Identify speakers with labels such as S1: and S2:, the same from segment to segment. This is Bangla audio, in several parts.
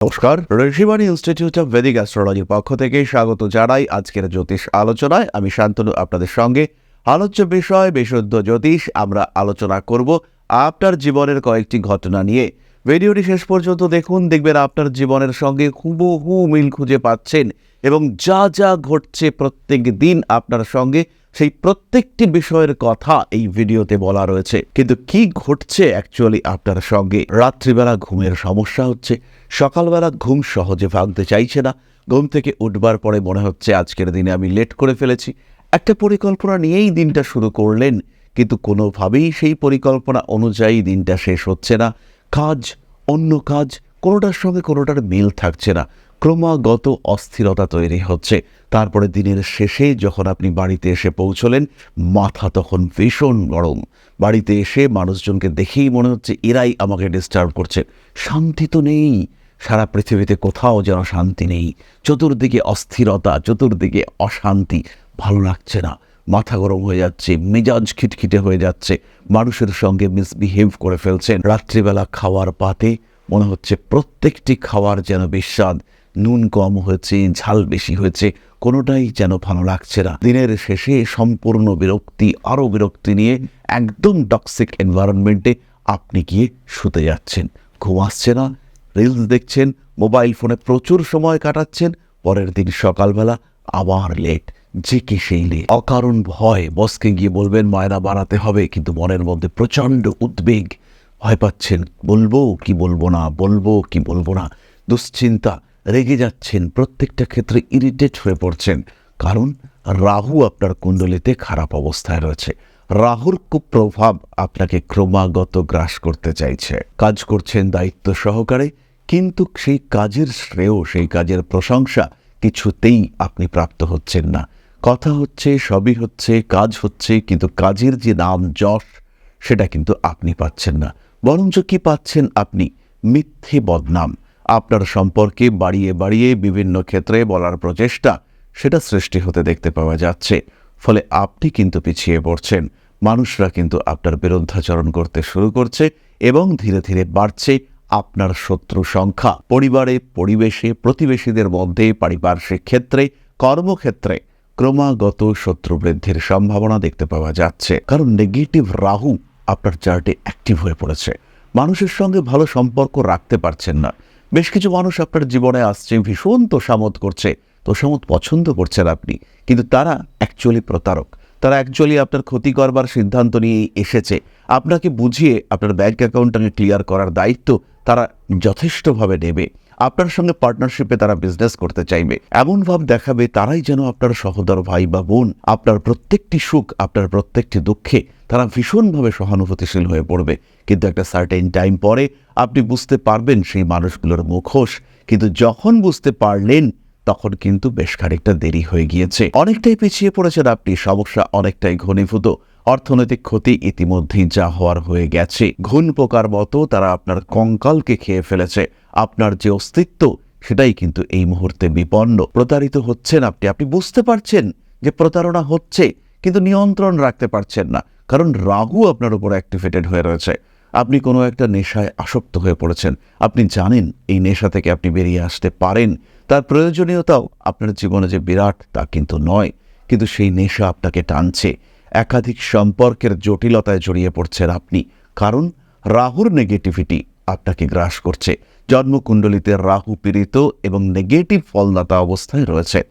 S1: নমস্কার, ঋষিবাণী ইনস্টিটিউট অফ ভেদিক অ্যাস্ট্রোলজির পক্ষ থেকে স্বাগত জানাই আজকের জ্যোতিষ আলোচনায়। আমি শান্তনু, আপনাদের সঙ্গে। আলোচ্য বিষয়, বিশুদ্ধ জ্যোতিষ, আমরা আলোচনা করব আপনার জীবনের কয়েকটি ঘটনা নিয়ে। ভিডিওটি শেষ পর্যন্ত দেখুন, দেখবেন আপনার জীবনের সঙ্গে হুবহু মিল খুঁজে পাচ্ছেন এবং যা যা ঘটছে প্রত্যেক দিন আপনার সঙ্গে সেই প্রত্যেকটি বিষয়ের কথা এই ভিডিওতে বলা রয়েছে। কিন্তু কি ঘটছে অ্যাকচুয়ালি আপনার সঙ্গে? রাত্রিবেলা ঘুমের সমস্যা হচ্ছে। সকালবেলা ঘুম সহজে ভাঙতে চাইছে না। ঘুম থেকে উঠবার পরে মনে হচ্ছে আজকের দিনে আমি লেট করে ফেলেছি। একটা পরিকল্পনা নিয়েই দিনটা শুরু করলেন। কিন্তু কোনোভাবেই সেই পরিকল্পনা অনুযায়ী দিনটা শেষ হচ্ছে না। কাজ, অন্য কাজ, কোনোটার সঙ্গে কোনোটার মিল থাকছে না। ক্রমাগত অস্থিরতা তৈরি হচ্ছে। তারপরে দিনের শেষে যখন আপনি বাড়িতে এসে পৌঁছলেন, মাথা তখন ভীষণ গরম। বাড়িতে এসে মানুষজনকে দেখেই মনে হচ্ছে এরাই আমাকে ডিস্টার্ব করছে। শান্তি তো নেই। সারা পৃথিবীতে কোথাও যেন শান্তি নেই। চতুর্দিকে অস্থিরতা, চতুর্দিকে অশান্তি। ভালো লাগছে না। মাথা গরম হয়ে যাচ্ছে, মেজাজ খিটখিটে হয়ে যাচ্ছে। মানুষের সঙ্গে মিসবিহেভ করে ফেলছেন। রাত্রিবেলা খাওয়ার পাতে মনে হচ্ছে প্রত্যেকটি খাওয়ার যেন বিস্বাদ। নুন কম হয়েছে, ঝাল বেশি হয়েছে, কোনোটাই যেন ভালো লাগছে না। দিনের শেষে সম্পূর্ণ বিরক্তি, আরও বিরক্তি নিয়ে একদম টক্সিক এনভায়রনমেন্টে আপনি গিয়ে শুতে যাচ্ছেন। ঘুম আসছে না রিলস দেখছেন মোবাইল ফোনে প্রচুর সময় কাটাচ্ছেন, পরের দিন সকালবেলা আবার লেট যে কে সেই লেট অকারণ ভয় বসকে গিয়ে বলবেন মায়না বাড়াতে হবে। কিন্তু মনের মধ্যে প্রচণ্ড উদ্বেগ ভয় পাচ্ছেন। বলব কি বলব না, বলব কি বলব না, দুশ্চিন্তা রেগে যাচ্ছেন। প্রত্যেকটা ক্ষেত্রে ইরিটেট হয়ে পড়ছেন। কারণ রাহু আপনার কুণ্ডলিতে খারাপ অবস্থায় রয়েছে। রাহুর কুপ্রভাব আপনাকে ক্রমাগত গ্রাস করতে চাইছে। কাজ করছেন দায়িত্ব সহকারে, কিন্তু সেই কাজের শ্রেয়, সেই কাজের প্রশংসা কিছুতেই আপনি প্রাপ্ত হচ্ছেন না। কথা হচ্ছে, সবই হচ্ছে, কাজ হচ্ছে, কিন্তু কাজের যে নাম যশ, সেটা কিন্তু আপনি পাচ্ছেন না। বরঞ্চ কি পাচ্ছেন আপনি? মিথ্যে বদনাম। আপনার সম্পর্কে বাড়িয়ে বাড়িয়ে বিভিন্ন ক্ষেত্রে বলার প্রচেষ্টা সেটা সৃষ্টি হতে দেখতে পাওয়া যাচ্ছে। ফলে আপনি কিন্তু পিছিয়ে পড়ছেন। মানুষরা কিন্তু আপনার বিরুদ্ধাচরণ করতে শুরু করছে এবং ধীরে ধীরে বাড়ছে আপনার শত্রু সংখ্যা। পরিবারে, পরিবেশে, প্রতিবেশীদের মধ্যে, পারিপার্শ্বিক ক্ষেত্রে, কর্মক্ষেত্রে ক্রমাগত শত্রু বৃদ্ধির সম্ভাবনা দেখতে পাওয়া যাচ্ছে। কারণ নেগেটিভ রাহু আপনার চার্টে অ্যাক্টিভ হয়ে পড়েছে। মানুষের সঙ্গে ভালো সম্পর্ক রাখতে পারছেন না। বেশ কিছু মানুষ আপনার জীবনে আসছে, ভীষণ তোষামত করছে তোষামত পছন্দ করছেন আপনি। কিন্তু তারা অ্যাকচুয়ালি প্রতারক। তারা অ্যাকচুয়ালি আপনার ক্ষতি করবার সিদ্ধান্ত নিয়ে এসেছে। আপনাকে বুঝিয়ে আপনার ব্যাঙ্ক অ্যাকাউন্টটাকে ক্লিয়ার করার দায়িত্ব তারা যথেষ্টভাবে নেবে। আপনার সঙ্গে পার্টনারশিপে তারা বিজনেস করতে চাইবে। এমন ভাব দেখাবে তারাই যেন আপনার সহোদর ভাই বা বোন, আপনার প্রত্যেকটি সুখ, আপনার প্রত্যেকটি দুঃখে তারা ভীষণভাবে সহানুভূতিশীল হয়ে পড়বে। কিন্তু একটা সার্টেন টাইম পরে আপনি বুঝতে পারবেন সেই মানুষগুলোর মুখোশ। কিন্তু যখন বুঝতে পারলেন, তখন কিন্তু বেশ খানিকটা দেরি হয়ে গিয়েছে। অনেকটাই পিছিয়ে পড়েছেন আপনি, সমস্যা অনেকটাই ঘনীভূত। অর্থনৈতিক ক্ষতি ইতিমধ্যেই যা হওয়ার হয়ে গেছে। ঘুণ পোকার মতো তারা আপনার কঙ্কালকে খেয়ে ফেলেছে। আপনার যে অস্তিত্ব, সেটাই কিন্তু এই মুহূর্তে বিপন্ন। প্রতারিত হচ্ছেন আপনি। আপনি বুঝতে পারছেন যে প্রতারণা হচ্ছে, কিন্তু নিয়ন্ত্রণ রাখতে পারছেন না। কারণ রাহু আপনার উপর অ্যাক্টিভেটেড হয়ে রয়েছে। আপনি কোনো একটা নেশায় আসক্ত হয়ে পড়েছেন। আপনি জানেন এই নেশা থেকে আপনি বেরিয়ে আসতে পারেন। তার প্রয়োজনীয়তাও আপনার জীবনে যে বিরাট তা কিন্তু নয়। কিন্তু সেই নেশা আপনাকে টানছে। একাধিক সম্পর্কের জটিলতায় জড়িয়ে পড়ছেন আপনি। কারণ রাহুর নেগেটিভিটি আপনাকে গ্রাস করছে। জন্মকুণ্ডলিতে রাহু পীড়িত এবং নেগেটিভ ফলদাতা অবস্থায় রয়েছে।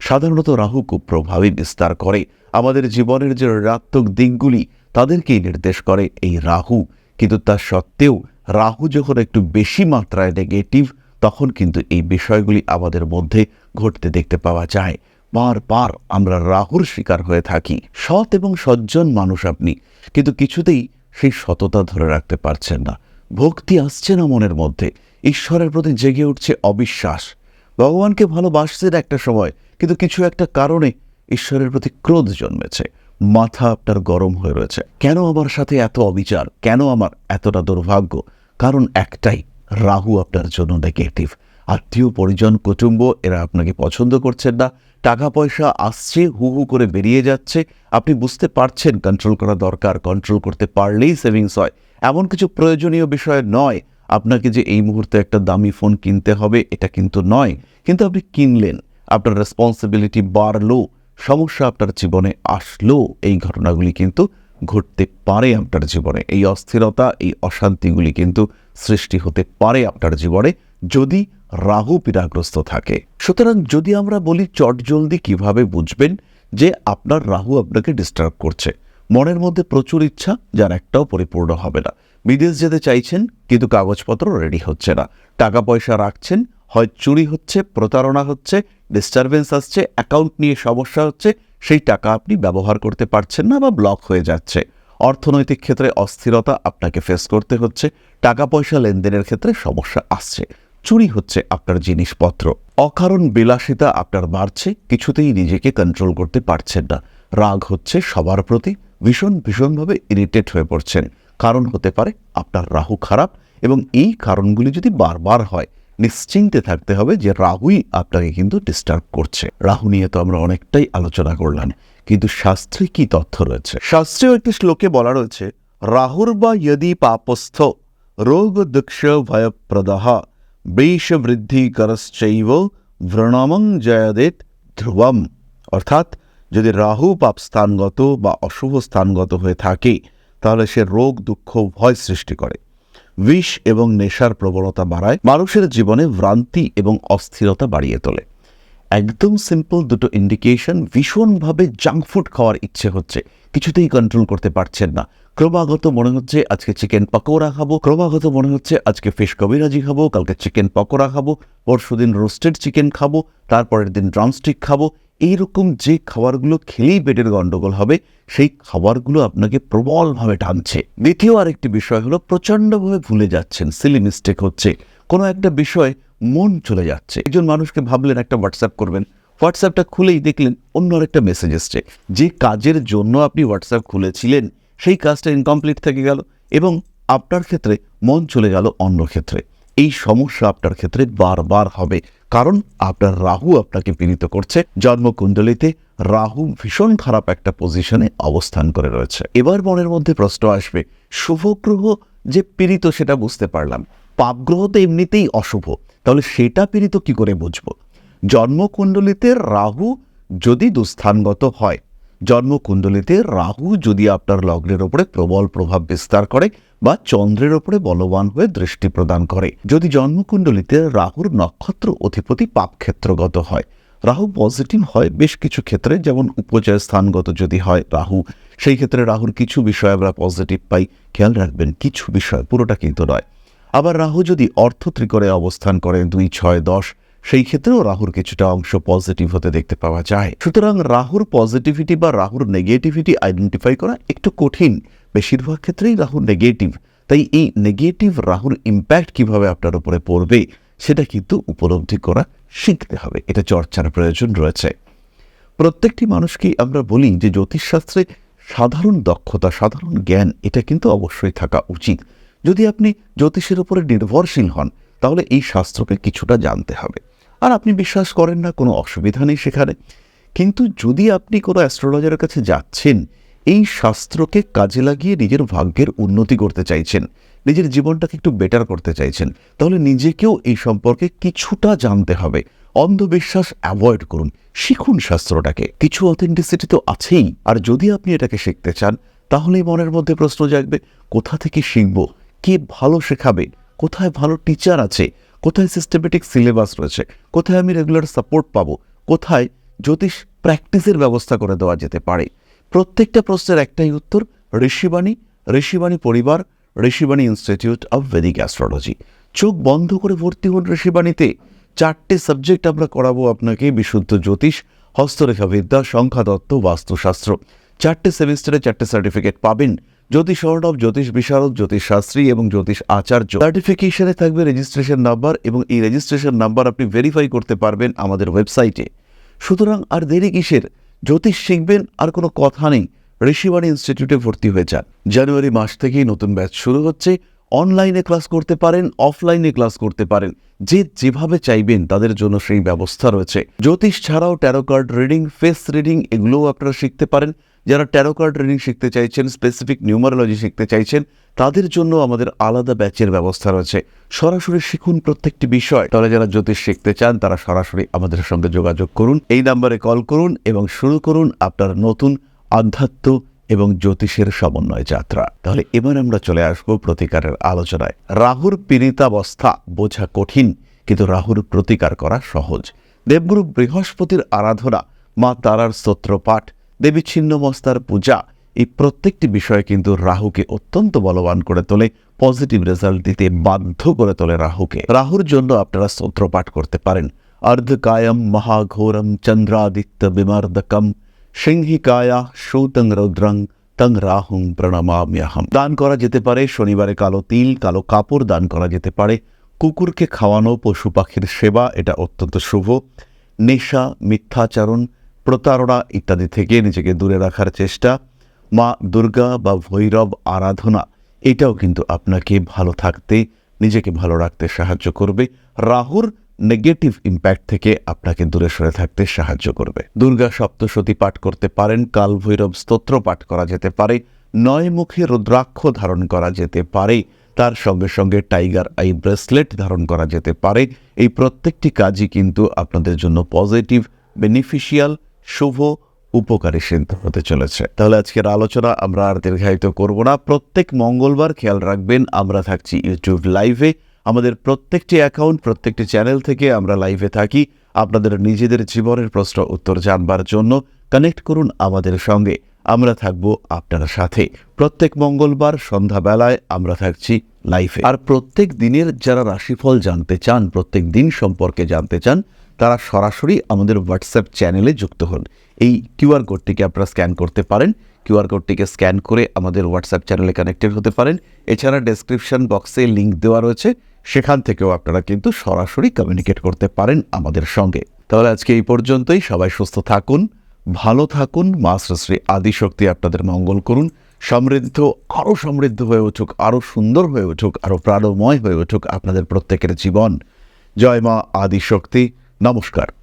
S1: সাধারণত রাহু খুব প্রভাবী বিস্তার করে। আমাদের জীবনের যে ঋণাত্মক দিকগুলি, তাদেরকেই নির্দেশ করে এই রাহু। কিন্তু তা সত্ত্বেও রাহু যখন একটু বেশি মাত্রায় নেগেটিভ তখন কিন্তু এই বিষয়গুলি আমাদের মধ্যে ঘটতে দেখতে পাওয়া যায়। বারবার আমরা রাহুর শিকার হয়ে থাকি। সৎ এবং সজ্জন মানুষ আপনি, কিন্তু কিছুতেই সেই সততা ধরে রাখতে পারছেন না। ভক্তি আসছে না মনের মধ্যে। ঈশ্বরের প্রতি জেগে উঠছে অবিশ্বাস। ভগবানকে ভালোবাসছেন একটা সময়, কিন্তু কিছু একটা কারণে ঈশ্বরের প্রতি ক্রোধ জন্মেছে। মাথা আপনার গরম হয়ে রয়েছে। কেন আমার সাথে এত অবিচার? কেন আমার এতটা দুর্ভাগ্য? কারণ একটাই, রাহু আপনার জন্য নেগেটিভ আত্মীয়, পরিজন, কুটুম্ব, এরা আপনাকে পছন্দ করছেন না। টাকা পয়সা আসছে, হু হু করে বেরিয়ে যাচ্ছে। আপনি বুঝতে পারছেন কন্ট্রোল করা দরকার কন্ট্রোল করতে পারলেই সেভিংস হয়। এমন কিছু প্রয়োজনীয় বিষয় নয়। আপনাকে যে এই মুহূর্তে একটা দামি ফোন কিনতে হবে, এটা কিন্তু নয়। কিন্তু আপনি কিনলেন, আপনার রেসপন্সিবিলিটি বাড়লো। সমস্যা আপনার জীবনে আসলো, এই ঘটনাগুলি কিন্তু ঘটতে পারে আপনার জীবনে। এই অস্থিরতা, এই অশান্তিগুলি কিন্তু সৃষ্টি হতে পারে আপনার জীবনে যদি রাহু পীড়াগ্রস্ত থাকে। সুতরাং যদি আমরা বলি চটজলদি কীভাবে বুঝবেন যে আপনার রাহু আপনাকে ডিস্টার্ব করছে। মনের মধ্যে প্রচুর ইচ্ছা, যার একটাও পরিপূর্ণ হবে না। বিদেশ যেতে চাইছেন, কিন্তু কাগজপত্র রেডি হচ্ছে না। টাকা পয়সা রাখছেন হয় চুরি হচ্ছে, প্রতারণা হচ্ছে ডিস্টারবেন্স আসছে অ্যাকাউন্ট নিয়ে সমস্যা হচ্ছে, সেই টাকা আপনি ব্যবহার করতে পারছেন না বা ব্লক হয়ে যাচ্ছে। অর্থনৈতিক ক্ষেত্রে অস্থিরতা আপনাকে ফেস করতে হচ্ছে টাকা পয়সা লেনদেনের ক্ষেত্রে সমস্যা আসছে, চুরি হচ্ছে আপনার জিনিসপত্র। অকারণ বিলাসিতা আপনার বাড়ছে, কিছুতেই নিজেকে কন্ট্রোল করতে পারছেন না। রাগ হচ্ছে সবার প্রতি, ভীষণ ভীষণভাবে ইরিটেট হয়ে পড়ছেন। কারণ হতে পারে আপনার রাহু খারাপ এবং এই কারণগুলি যদি বারবার হয় নিশ্চিন্তে থাকতে হবে যে রাহুই আপনাকে কিন্তু ডিস্টার্ব করছে। রাহু নিয়ে তো আমরা অনেকটাই আলোচনা করলাম, কিন্তু শাস্ত্রে কি তথ্য রয়েছে? শাস্ত্রেও একটি শ্লোকে বলা রয়েছে, রাহুর বা যদি পাপস্থ, রোগ দুঃখ ভয়প্রদাহ, বৃষ বৃদ্ধি করশ্চৈব, ভ্রণমং জয়দেত ধ্রুবম। অর্থাৎ, যদি রাহু পাপস্থানগত বা অশুভ স্থানগত হয়ে থাকে, তাহলে সে রোগ দুঃখ ভয় সৃষ্টি করে। বিষ এবং নেশার প্রবণতা বাড়ায়, মানুষের জীবনে ভ্রান্তি এবং অস্থিরতা বাড়িয়ে তোলে। একদম সিম্পল দুটো ইন্ডিকেশন ভীষণভাবে জাঙ্ক ফুড খাওয়ার ইচ্ছে হচ্ছে। কিছুতেই কন্ট্রোল করতে পারছেন না। ক্রমাগত মনে হচ্ছে আজকে চিকেন পকোড়া খাব, ক্রমাগত মনে হচ্ছে আজকে ফিশ কবিরাজি খাব, কালকে চিকেন পকোড়া খাব পরশু দিন রোস্টেড চিকেন খাব, তারপরের দিন ড্রামস্টিক খাব এইরকম যে খাবারগুলো খেলেই পেটের গন্ডগোল হবে, সেই খাবারগুলো আপনাকে প্রবলভাবে টানছে। দ্বিতীয় আরেকটি বিষয় হলো, প্রচণ্ডভাবে ভুলে যাচ্ছেন। সিলি মিস্টেক হচ্ছে। কোনো একটা বিষয় মন চলে যাচ্ছে। একজন মানুষকে ভাবলেন, একটা হোয়াটসঅ্যাপ করবেন। হোয়াটসঅ্যাপটা খুলেই দেখলেন, অন্য আরেকটা মেসেজ এসছে। যে কাজের জন্য আপনি হোয়াটসঅ্যাপ খুলেছিলেন, সেই কাজটা ইনকমপ্লিট থেকে গেল এবং আপনার ক্ষেত্রে মন চলে গেল অন্য ক্ষেত্রে। এই সমস্যা আপনার ক্ষেত্রে বারবার হবে। কারণ আপনার রাহু আপনাকে পীড়িত করছে। জন্মকুণ্ডলিতে রাহু ভীষণ খারাপ একটা পজিশনে অবস্থান করে রয়েছে। এবার মনের মধ্যে প্রশ্ন আসবে, শুভ গ্রহ যে পীড়িত সেটা বুঝতে পারলাম। পাপগ্রহ তো এমনিতেই অশুভ। তাহলে সেটা পীড়িত কি করে বুঝব? জন্মকুণ্ডলিতে রাহু যদি দুস্থানগত হয় জন্মকুণ্ডলিতে রাহু যদি আপনার লগ্নের ওপরে প্রবল প্রভাব বিস্তার করে বা চন্দ্রের ওপরে বলবান হয়ে দৃষ্টি প্রদান করে, যদি জন্মকুণ্ডলিতে রাহুর নক্ষত্র অধিপতি পাপক্ষেত্রগত হয়, রাহু পজিটিভ হয় বেশ কিছু ক্ষেত্রে, যেমন উপচয় স্থানগত যদি হয় রাহু, সেই ক্ষেত্রে রাহুর কিছু বিষয় আমরা পজিটিভ পাই। খেয়াল রাখবেন, কিছু বিষয় পুরোটা কিন্তু নয়। আবার রাহু যদি অর্থ ত্রিকোণে অবস্থান করে দুই, ছয়, দশ সেই ক্ষেত্রেও রাহুর কিছুটা অংশ পজিটিভ হতে দেখতে পাওয়া যায়। সুতরাং রাহুর পজিটিভিটি বা রাহুর নেগেটিভিটি আইডেন্টিফাই করা একটু কঠিন। বেশিরভাগ ক্ষেত্রেই রাহু নেগেটিভ তাই এই নেগেটিভ রাহুর ইম্প্যাক্ট কীভাবে আপনার উপরে পড়বে, সেটা কিন্তু উপলব্ধি করা শিখতে হবে। এটা চর্চার প্রয়োজন রয়েছে। প্রত্যেকটি মানুষকেই আমরা বলি যে জ্যোতিষশাস্ত্রে সাধারণ দক্ষতা, সাধারণ জ্ঞান, এটা কিন্তু অবশ্যই থাকা উচিত। যদি আপনি জ্যোতিষের উপরে নির্ভরশীল হন, তাহলে এই শাস্ত্রকে কিছুটা জানতে হবে। আর আপনি বিশ্বাস করেন না, কোনো অসুবিধা নেই সেখানে। কিন্তু যদি আপনি কোনো অ্যাস্ট্রোলজারের কাছে যাচ্ছেন, এই শাস্ত্রকে কাজে লাগিয়ে নিজের ভাগ্যের উন্নতি করতে চাইছেন, নিজের জীবনটাকে একটু বেটার করতে চাইছেন, তাহলে নিজেকেও এই সম্পর্কে কিছুটা জানতে হবে। অন্ধবিশ্বাস অ্যাভয়েড করুন, শিখুন শাস্ত্রটাকে। কিছু অথেন্টিসিটি তো আছেই, আর যদি আপনি এটাকে শিখতে চান, তাহলেই মনের মধ্যে প্রশ্ন জাগবে, কোথা থেকে শিখব? কে ভালো শেখাবে? কোথায় ভালো টিচার আছে? কোথায় সিস্টেমেটিক সিলেবাস রয়েছে? কোথায় আমি রেগুলার সাপোর্ট পাবো? কোথায় জ্যোতিষ প্র্যাকটিসের ব্যবস্থা করে দেওয়া যেতে পারে? প্রত্যেকটা প্রশ্নের একটাই উত্তর, ঋষিবাণী ঋষিবাণী পরিবার, Rishibani institute of Vedic astrology চোখ বন্ধ করে ভর্তি হন ঋষিবাণীতে। চারটে সাবজেক্ট আমরা করাবো আপনাকে, বিশুদ্ধ জ্যোতিষ, হস্তরেখা বিদ্যা সংখ্যাতত্ত্ব বাস্তুশাস্ত্র। চারটে সেমিস্টারে চারটে সার্টিফিকেট পাবেন। জ্যোতিষ অর্ণব জ্যোতিষ বিশারদ, জ্যোতিষ শাস্ত্রী এবং জ্যোতিষ আচার্য। সার্টিফিকেশনে থাকবে রেজিস্ট্রেশন নাম্বার এবং এই রেজিস্ট্রেশন নাম্বার আপনি ভেরিফাই করতে পারবেন আমাদের ওয়েবসাইটে সুতরাং আর দেরি কিসের? জ্যোতিষ শিখবেন, আর কোনো কথা নেই। ঋষিবাণী ইনস্টিটিউটে ভর্তি হয়ে যান। জানুয়ারি মাস থেকেই নতুন ব্যাচ শুরু হচ্ছে। অনলাইনে ক্লাস করতে পারেন অফলাইনে ক্লাস করতে পারেন। যে যেভাবে চাইবেন, তাদের জন্য সেই ব্যবস্থা রয়েছে। জ্যোতিষ ছাড়াও tarot card reading face reading এগুলোও আপনারা শিখতে পারেন। যারা ট্যারো কার্ড রিডিং শিখতে চাইছেন স্পেসিফিক নিউমারোলজি শিখতে চাইছেন, তাদের জন্য আমাদের আলাদা ব্যাচের ব্যবস্থা রয়েছে। সরাসরি শিখুন প্রত্যেকটি বিষয়। তাহলে যারা জ্যোতিষ শিখতে চান, তারা সরাসরি আমাদের সঙ্গে যোগাযোগ করুন। এই নাম্বারে কল করুন এবং শুরু করুন আপনার নতুন আধ্যাত্ম এবং জ্যোতিষের সমন্বয় যাত্রা। তাহলে এবার আমরা চলে আসব প্রতিকারের আলোচনায়। রাহুর পীড়িতাবস্থা বোঝা কঠিন, কিন্তু রাহুর প্রতিকার করা সহজ। দেবগুরু বৃহস্পতির আরাধনা, মা তারার স্তোত্রপাঠ দেবী ছিন্নমস্তার পূজা এই প্রত্যেকটি বিষয়ে কিন্তু রাহুকে অত্যন্ত বলবান করে তোলে পজিটিভ রেজাল্ট দিতে বাধ্য করে তোলে রাহুকে। রাহুর জন্য আপনারা স্তোত্র পাঠ করতে পারেন। অর্ধকায়ম মহাঘোরম চন্দ্রাদিত্য বিমার্দকম সিংহিকায়া সৌতং রৌদ্রং তং রাহুং প্রণমাম্যহম। দান করা যেতে পারে, শনিবারে কালো তিল, কালো কাপড় দান করা যেতে পারে। কুকুরকে খাওয়ানো, পশু পাখির সেবা, এটা অত্যন্ত শুভ। নেশা, মিথ্যাচারণ প্রতারণা ইত্যাদি থেকে নিজেকে দূরে রাখার চেষ্টা। মা দুর্গা বা ভৈরব আরাধনা, এটাও কিন্তু আপনাকে ভালো থাকতে, নিজেকে ভালো রাখতে সাহায্য করবে। রাহুর নেগেটিভ ইম্প্যাক্ট থেকে আপনাকে দূরে সরে থাকতে সাহায্য করবে। দুর্গা সপ্তশতী পাঠ করতে পারেন, কাল ভৈরব স্তোত্র পাঠ করা যেতে পারে, নয় মুখে রুদ্রাক্ষ ধারণ করা যেতে পারে, তার সঙ্গে সঙ্গে টাইগার আই ব্রেসলেট ধারণ করা যেতে পারে। এই প্রত্যেকটি কাজই কিন্তু আপনাদের জন্য পজিটিভ বেনিফিশিয়াল শুভ উপকারী সিদ্ধ হতে চলেছে। তাহলে আজকের আলোচনা আমরা আর দীর্ঘায়িত করব না। প্রত্যেক মঙ্গলবার খেয়াল রাখবেন, আমরা থাকছি ইউটিউব লাইভে আমাদের প্রত্যেকটি অ্যাকাউন্ট প্রত্যেকটি চ্যানেল থেকে আমরা লাইভে থাকি। আপনাদের নিজেদের জীবনের প্রশ্ন উত্তর জানবার জন্য কানেক্ট করুন আমাদের সঙ্গে। আমরা থাকব আপনার সাথে। প্রত্যেক মঙ্গলবার সন্ধ্যাবেলায় আমরা থাকছি লাইভে আর প্রত্যেক দিনের যারা রাশিফল জানতে চান, প্রত্যেক দিন সম্পর্কে জানতে চান তারা সরাসরি আমাদের হোয়াটসঅ্যাপ চ্যানেলে যুক্ত হন। এই কিউআর কোডটিকে আপনারা স্ক্যান করতে পারেন। কিউআর কোডটিকে স্ক্যান করে আমাদের হোয়াটসঅ্যাপ চ্যানেলে কানেক্টেড হতে পারেন। এছাড়া ডেসক্রিপশন বক্সে লিঙ্ক দেওয়া রয়েছে। সেখান থেকেও আপনারা কিন্তু সরাসরি কমিউনিকেট করতে পারেন আমাদের সঙ্গে। তাহলে আজকে এই পর্যন্তই। সবাই সুস্থ থাকুন, ভালো থাকুন, মা শ্রী আদিশক্তি আপনাদের মঙ্গল করুন। সমৃদ্ধ আরও সমৃদ্ধ হয়ে উঠুক আরও সুন্দর হয়ে উঠুক আরও প্রাণময় হয়ে উঠুক আপনাদের প্রত্যেকের জীবন। জয় মা আদিশক্তি। নমস্কার।